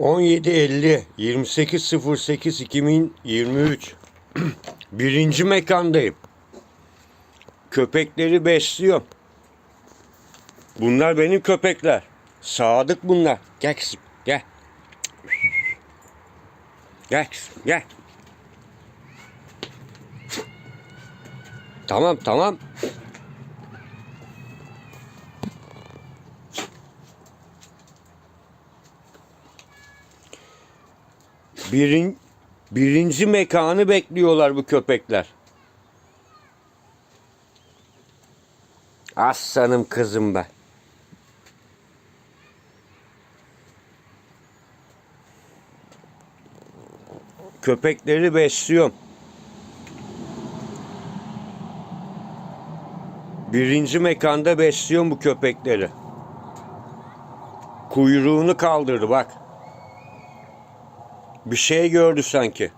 17.50 28.08 2023 Birinci mekandayım. Köpekleri besliyorum. Bunlar benim köpekler. Sadık bunlar. Gel kızım gel. Gel kızım gel. Tamam tamam. Birin, birinci mekanı bekliyorlar bu köpekler. Aslanım kızım be. Köpekleri besliyorum. Birinci mekanda besliyorum bu köpekleri. Kuyruğunu kaldırdı bak. Bir şey gördü sanki.